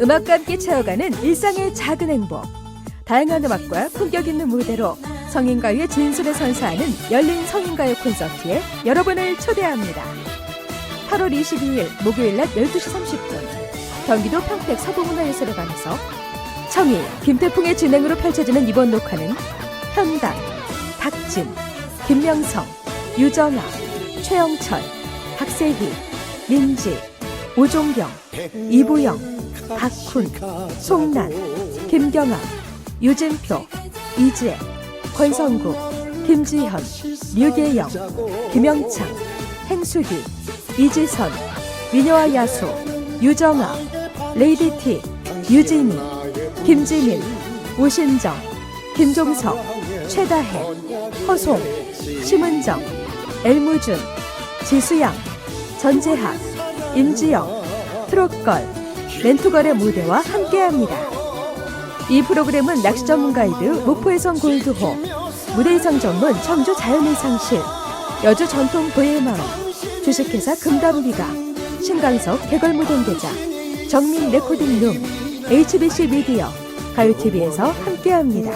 음악과 함께 채워가는 일상의 작은 행복. 다양한 음악과 품격 있는 무대로 성인가요의 진수를 선사하는 열린 성인가요 콘서트에 여러분을 초대합니다. 8월 22일 목요일 낮 12시 30분 경기도 평택 서부문화예술회관에서 청희, 김태풍의 진행으로 펼쳐지는 이번 녹화는 현당, 박진, 김명성, 유정아, 최영철, 박세희, 민지, 오종경, 이부영, 박훈, 송란, 김경아, 유진표, 이지혜, 권성국, 김지현, 류계영, 김영창, 행수기, 이지선, 미녀와 야수, 유정아, 레이디티, 유진희, 김지민, 오신정, 김종석, 최다혜, 허송, 심은정, 엘무준, 지수양, 전재학, 임지영, 트롯걸, 멘투걸의 무대와 함께합니다. 이 프로그램은 낚시 전문 가이드 목포해성 골드호, 무대 의상 전문 청주 자연의상실, 여주 전통 도예마을, 주식회사 금담비가, 신강석 개걸무동대자, 정민 레코딩룸, HBC 미디어, 가요TV에서 함께합니다.